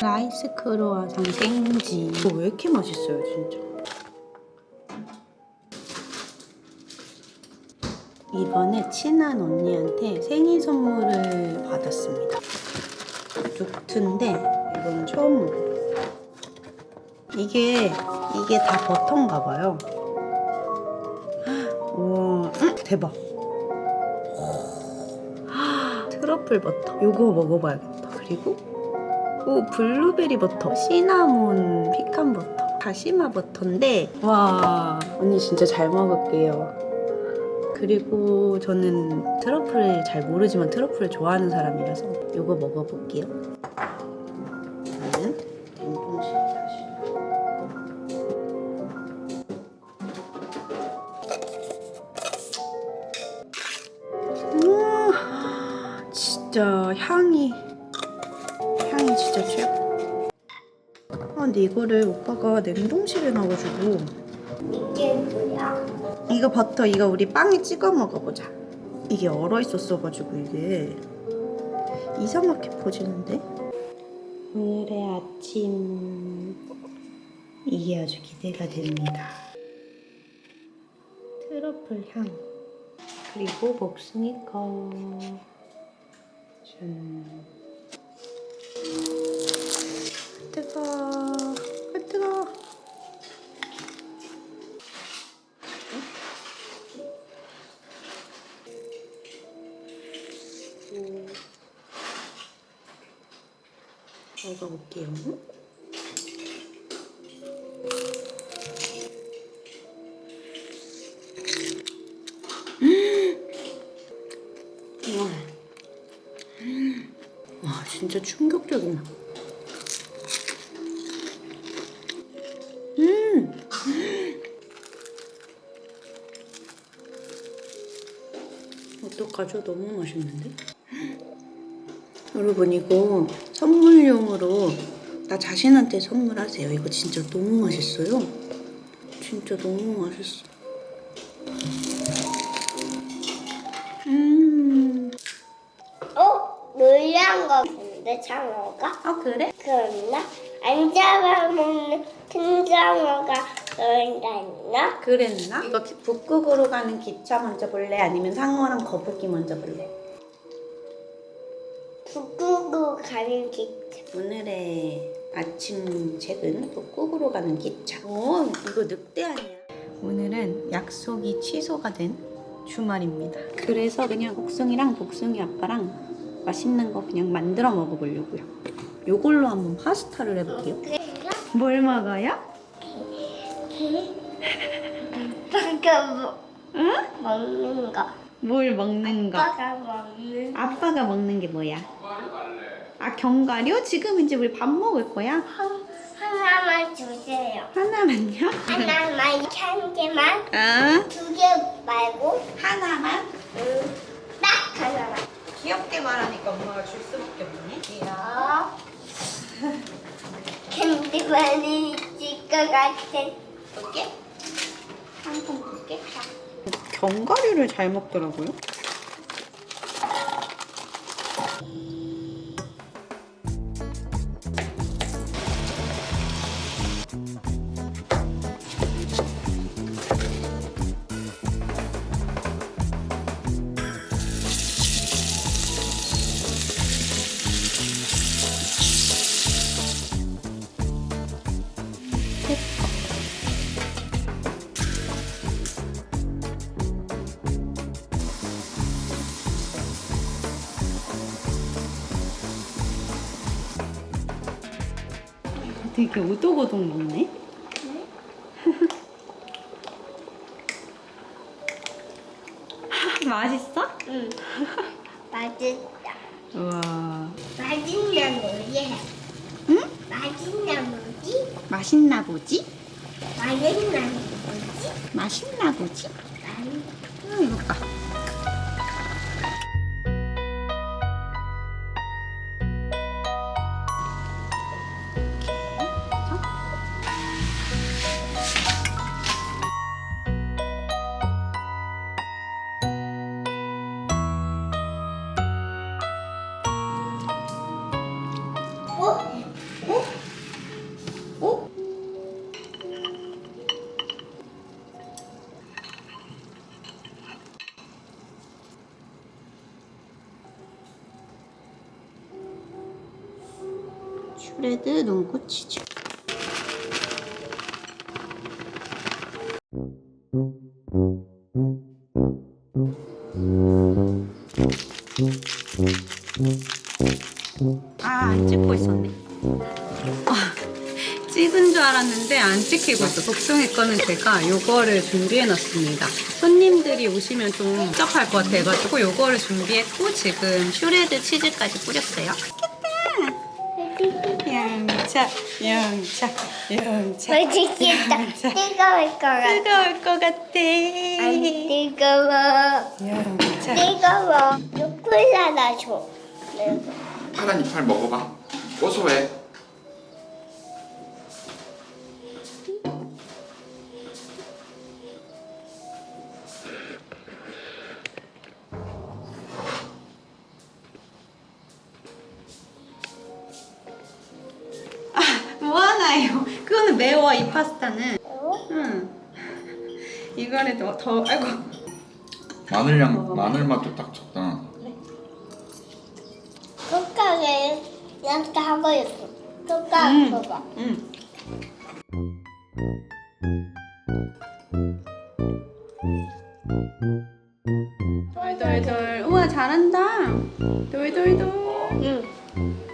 라이스 크로아상 생지. 이거 왜 이렇게 맛있어요, 진짜? 이번에 친한 언니한테 생일 선물을 받았습니다. 요트인데 이건 처음 먹어요. 이게 이게 다 버터인가 봐요. 우와, 음, 대박. 트러플 버터. 요거 먹어봐야겠다. 그리고 오 블루베리 버터, 시나몬 피칸 버터, 다시마 버터인데 와 언니 진짜 잘 먹을게요. 그리고 저는 트러플을 잘 모르지만 트러플을 좋아하는 사람이라서 요거 먹어볼게요. 이거를 오빠가 냉동실에 넣어가지고 이게 뭐야? 이거 버터 이거 우리 빵에 찍어 먹어보자. 이게 얼어 있었어가지고 이게 이상하게 퍼지는데. 오늘의 아침 이게 아주 기대가 됩니다. 트러플 향 그리고 목숭이 거. 짠. 뜨거. 아 뜨거. 먹어볼게요. 와, 와 진짜 충격적인 맛. 음, 어떡하죠? 너무 맛있는데? 여러분 이거 선물용으로 나 자신한테 선물하세요. 이거 진짜 너무 맛있어요. 진짜 너무 맛있어. 음. 어? 놀란 거 같은데 장어가? 아 그래? 그랬나? 안 잡아먹는 큰 장어가 했나? 그랬나? 이거 기- 북극으로 가는 기차 먼저 볼래? 아니면 상어랑 거북이 먼저 볼래? 북극으로 가는 길 오늘의 아침 책은 북극으로 가는 기차. 오, 이거 늑대 아니야? 오늘은 약속이 취소가 된 주말입니다. 그래서 그냥 복숭이랑 복숭이 아빠랑 맛있는 거 그냥 만들어 먹어보려고요. 요걸로 한번 파스타를 해볼게요. 뭘 먹어요? 뭐, 응? 먹는 거 뭘 먹는 거? 아빠가 먹는 아빠가 먹는 게 뭐야? 아 견과류? 지금 이제 우리 밥 먹을 거야? 한, 하나만 주세요 하나만요? 하나만 이렇게 한 개만 아 두 개 말고 하나만? 음, 딱 하나만 귀엽게 말하니까 엄마가 줄 수밖에 없네. 이야 캔디만이 있을 것 같은 볼게. 한번 볼게. 견과류를 잘 먹더라고요. 되게 오독오독 먹네. 맛있어? 응 맛있다 우와. 맛있나 뭐지? 응? 맛있나 뭐지? 맛있나 보지? 맛있나 뭐지? 맛있나 보지? 맛 음, 이거 봐. 슈레드 눈꽃 치즈. 아, 안 찍고 있었네. 아, 찍은 줄 알았는데 안 찍히고 있어. 독송이 거는 제가 요거를 준비해 놨습니다. 손님들이 오시면 좀 복잡할 것 같아가지고 요거를 준비했고 지금 슈레드 치즈까지 뿌렸어요. 맛있겠다. 양차, 양차, 양차. 맛있겠다. 뜨거울 것 같아. 뜨거울 것 같아. 안 뜨거워. 양차. 뜨거워. 요콜라나 줘. 네. 파란 이파리 먹어봐. 고소해. 뭐 하나요? 그거는 매워 이 파스타는. 어? 응. 이거는 더, 더 아이고. 마늘향 마늘 맛도 딱 적당한. 뚜껑을 이렇게 하고 있어. 뚜껑 음. 봐봐. 응. 돌돌돌. 우와 잘한다. 돌돌돌. 응.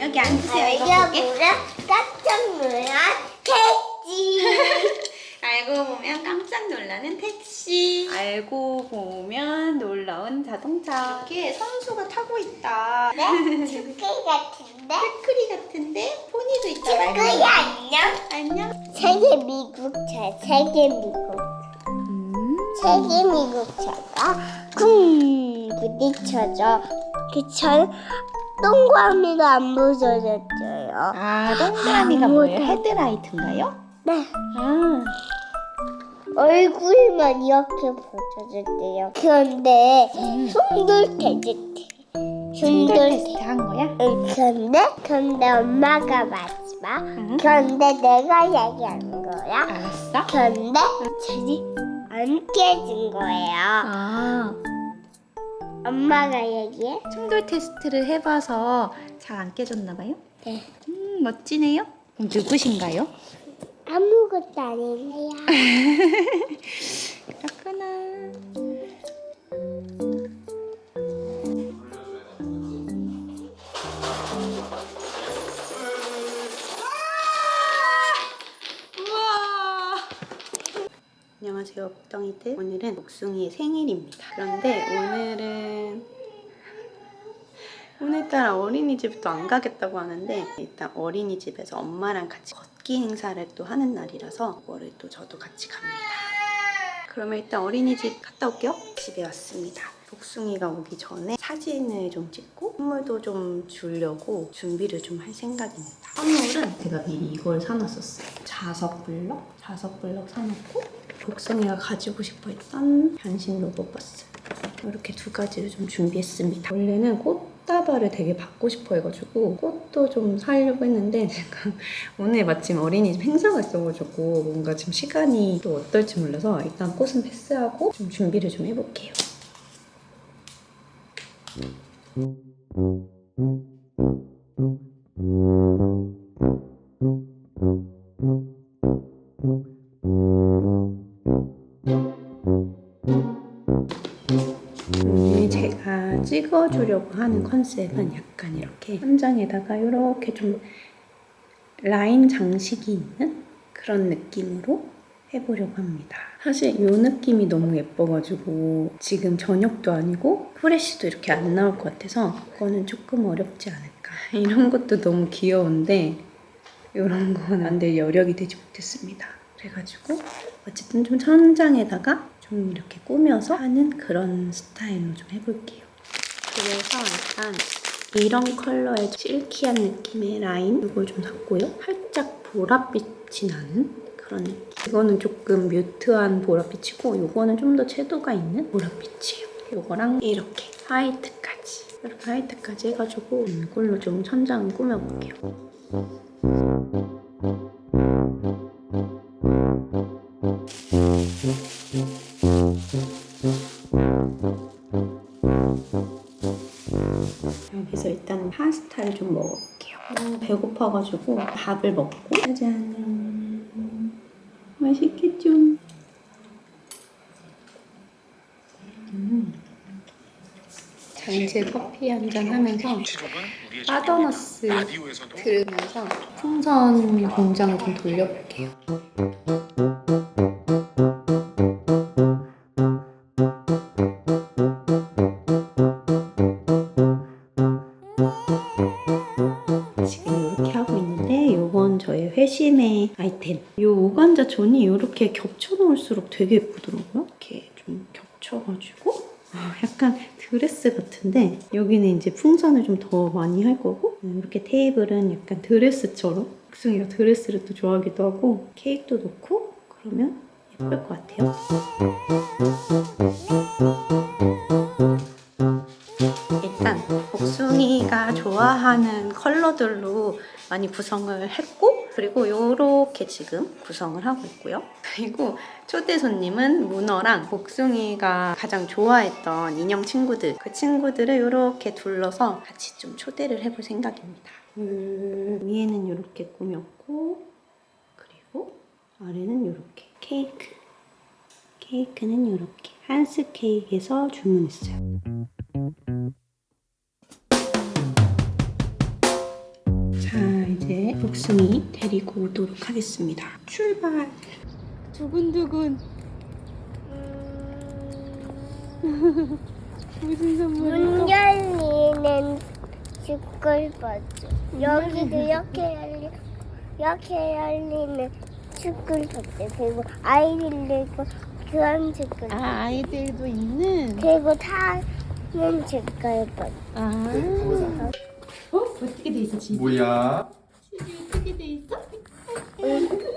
여기 앉으세요. 이거 볼게. 보라 깜짝 놀란 택지. 알고 보면 깜짝 놀라는 택시. 알고 보면 놀라운 자동차. 이렇게 선수가 타고 있다. 네? 축구 같은데? 테크리 같은데 포니도 있다. 축구야 안녕. 안녕. 세계 미국차, 세계 미국. 음. 세계 미국차가 쿵 부딪혀져. 그천 동그라미가 안 부서졌어요. 아 동그라미가 뭐예요? 헤드라이트인가요? 네. 아. 얼굴만 이렇게 부서졌대요. 그런데 손들 테스트. 손들 테스트. 한 거야? 응, 그런데 그런데 엄마가 마지막. 응. 그런데 내가 얘기하는 거야. 알았어. 그런데 줄이 안 깨진 거예요. 아. 엄마가 얘기해? 충돌 테스트를 해봐서 잘 안 깨졌나 봐요? 네. 음, 멋지네요. 그럼 누구신가요? 아무것도 아니에요. 그렇구나. 안녕하세요, 복덩이들. 오늘은 복숭이의 생일입니다. 그런데 오늘은 오늘따라 어린이집도 안 가겠다고 하는데 일단 어린이집에서 엄마랑 같이 걷기 행사를 또 하는 날이라서 그거를 또 저도 같이 갑니다. 그러면 일단 어린이집 갔다 올게요. 집에 왔습니다. 복숭이가 오기 전에 사진을 좀 찍고 선물도 좀 주려고 준비를 좀 할 생각입니다. 선물은 제가 미리 이걸 사놨었어요. 자석 블럭? 자석 블럭 사놓고 복숭이가 가지고 싶어 했던 변신 로봇버스. 이렇게 두 가지를 좀 준비했습니다. 원래는 꽃다발을 되게 받고 싶어 해가지고 꽃도 좀 사려고 했는데 제가 오늘 마침 어린이집 행사가 있어가지고 뭔가 지금 시간이 또 어떨지 몰라서 일단 꽃은 패스하고 좀 준비를 좀 해볼게요. 제가 찍어주려고 하는 컨셉은 약간 이렇게 한 장에다가 이렇게 좀 라인 장식이 있는 그런 느낌으로 해보려고 합니다. 사실 이 느낌이 너무 예뻐가지고 지금 저녁도 아니고 프레쉬도 이렇게 안 나올 것 같아서 그거는 조금 어렵지 않을까. 이런 것도 너무 귀여운데 이런 건 안 될 여력이 되지 못했습니다. 그래가지고 어쨌든 좀 천장에다가 좀 이렇게 꾸며서 하는 그런 스타일로 좀 해볼게요. 그래서 일단 이런 컬러의 실키한 느낌의 라인 이걸 좀 샀고요. 살짝 보랏빛이 나는 그런 느낌. 이거는 조금 뮤트한 보랏빛이고 이거는 좀 더 채도가 있는 보랏빛이에요. 이거랑 이렇게 화이트까지 이렇게 화이트까지 해가지고 이걸로 좀 천장을 꾸며볼게요. 배고파가지고 밥을 먹고 짜잔 맛있겠죠? 음. 잔치 커피 한 잔 하면서 빠더너스 들으면서 풍선 공장 좀 돌려볼게요. 되게 예쁘더라고요. 이렇게 좀 겹쳐가지고 아, 약간 드레스 같은데 여기는 이제 풍선을 좀 더 많이 할 거고 이렇게 테이블은 약간 드레스처럼 국승이가 드레스를 또 좋아하기도 하고 케이크도 놓고 그러면 예쁠 것 같아요. 일단 복숭이가 좋아하는 컬러들로 많이 구성을 했고 그리고 이렇게 지금 구성을 하고 있고요. 그리고 초대 손님은 문어랑 복숭이가 가장 좋아했던 인형 친구들 그 친구들을 이렇게 둘러서 같이 좀 초대를 해볼 생각입니다. 음, 위에는 이렇게 꾸몄고 그리고 아래는 이렇게 케이크 케이크는 이렇게 한스 케이크에서 주문했어요. 복숭이 데리고 오도록 하겠습니다. 출발. 두근두근. 무슨 선물일까? 문 열리는 축구를 봤죠. 여기도 이렇게 열리 이렇게 열리는 축구를 봤죠. 그리고 아이들도 있고 그런 축구를 아 아이들도 있는. 그리고 타는 축구를 봤죠. 아. 어 어떻게 돼 있어 지금? 뭐야?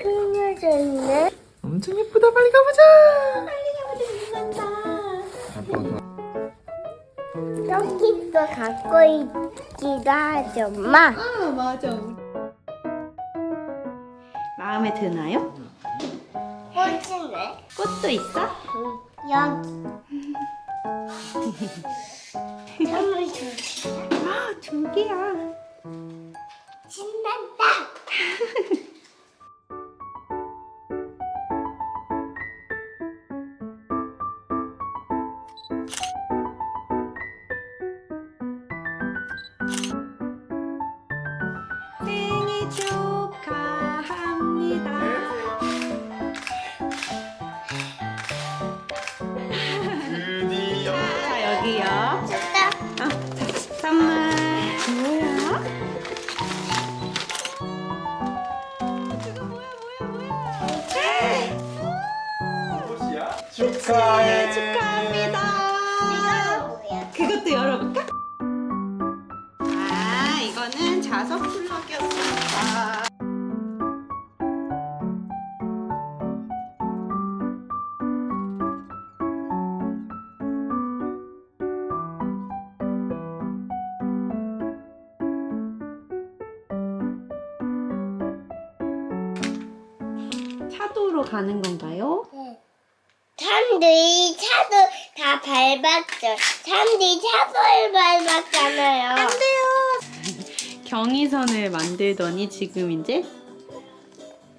끊어져 있네. 엄청 예쁘다. 빨리 가보자. 떡집도 갖고 있기도 하죠, 엄마. 아 맞아. 마음에 드나요? 꽃이네. 꽃도 있어? 여기. 선물 줘. 아두 개야. 신난다. 축하해. 축하합니다. 뭐야? 그것도 열어볼까? 아, 이거는 자석 플러기였습니다. 차도로 가는 건가요? 사람들이 차도 다 밟았죠. 사람들이 차도를 밟았잖아요. 안 돼요. 경의선을 만들더니 지금 이제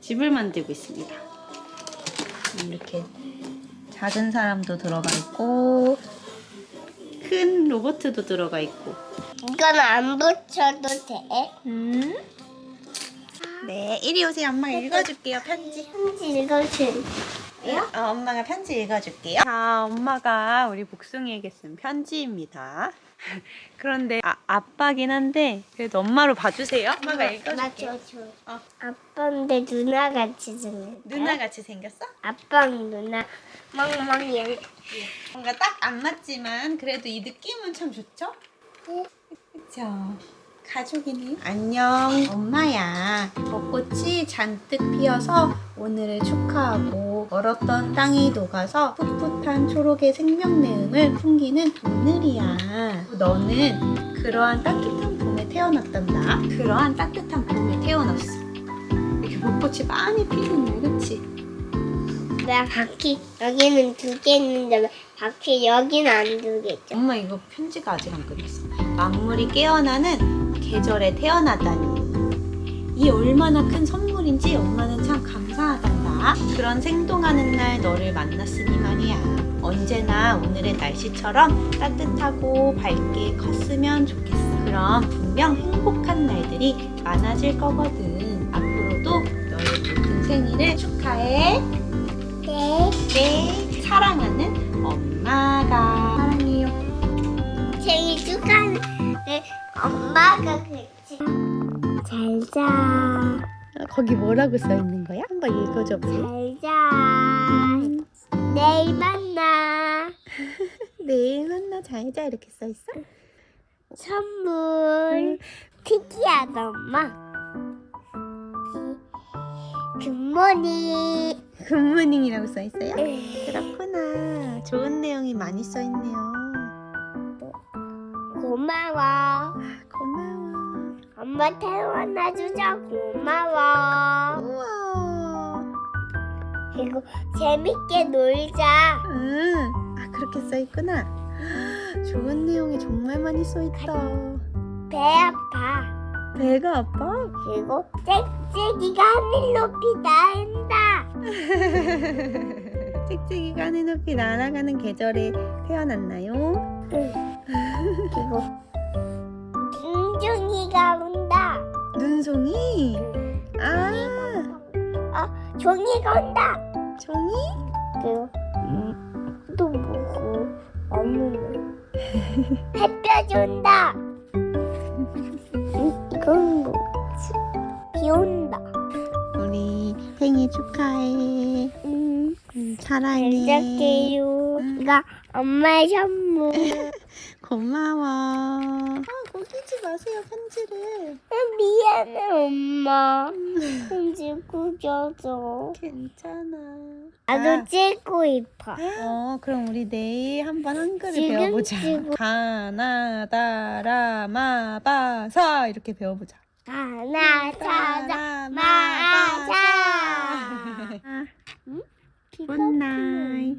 집을 만들고 있습니다. 이렇게 작은 사람도 들어가 있고 큰 로버트도 들어가 있고. 이건 안 붙여도 돼. 음. 네, 이리 오세요. 엄마 읽어줄게요. 편지. 편지 읽어 준. 어, 엄마가 편지 읽어줄게요. 자, 엄마가 우리 복숭이에게 쓴 편지입니다. 그런데 아, 아빠긴 한데 그래도 엄마로 봐주세요. 엄마가 읽어줄게요. 줘. 어. 아빠인데 누나 같이 생겼어. 누나 같이 생겼어? 아빠랑 누나 멍멍이. 뭔가 딱 안 맞지만 그래도 이 느낌은 참 좋죠? 네. 그쵸? 가족이네요. 안녕, 엄마야. 벚꽃이 잔뜩 피어서 오늘을 축하하고 얼었던 땅이 녹아서 풋풋한 초록의 생명내음을 풍기는 오늘이야. 너는 그러한 따뜻한 봄에 태어났단다. 그러한 따뜻한 봄에 태어났어. 이렇게 벚꽃이 많이 피는 날, 그치? 내가 바퀴 여기는 두 개 있는데 바퀴 여긴 안 두겠죠. 엄마 이거 편지가 아직 안 끝났어. 만물이 깨어나는 계절에 태어나다니. 이 얼마나 큰 선물인지 엄마는 참 감사하단다. 그런 생동하는 날 너를 만났으니 말이야. 언제나 오늘의 날씨처럼 따뜻하고 밝게 컸으면 좋겠어. 그럼 분명 행복한 날들이 많아질 거거든. 앞으로도 너의 모든 생일을 축하해. 네. 네, 사랑하는 엄마가. 사랑해요. 생일 축하는 엄마가 그랬지. 잘 자. 거기 뭐라고 써 있는 거야? 한번 읽어줘 볼래? 잘 자. 내일 만나. 내일 만나 잘자 이렇게 써 있어? 선물. 특이하다, 엄마. 굿모닝. 굿모닝이라고 써 있어요? 그렇구나. 좋은 내용이 많이 써 있네요. 고마워. 고마워. 엄마 태어나 주자 고마워. 우와. 그리고 재밌게 놀자. 응. 아 그렇게 써 있구나. 좋은 내용이 정말 많이 써 있다. 배 아파. 배가 아파? 그리고 짹짹이가 하늘 높이 날다. 찍찍이가 하늘 높이 날아가는 계절에 태어났나요? 그리고 둥둥이가 온다. 눈송이? 아, 어, 종이가 온다. 종이? 그리고 음, 또 뭐고? 없는 햇볕이 온다. 음, 이건 뭐지? 비 온다. 우리 생일 축하해. 음, 음, 사랑해. 시작해요. 이거 엄마의 선물. 고마워. 아, 고기지 마세요, 편지를. 미안해 엄마. 편지 꾸겨줘. 괜찮아. 나도 찍고 싶어. 어, 그럼 우리 내일 한번 한글을 지금 배워보자. 지금. 가나다라마바사 이렇게 배워보자. 하나 찾아 마바사. 마자. 굿나잇. 굿나잇.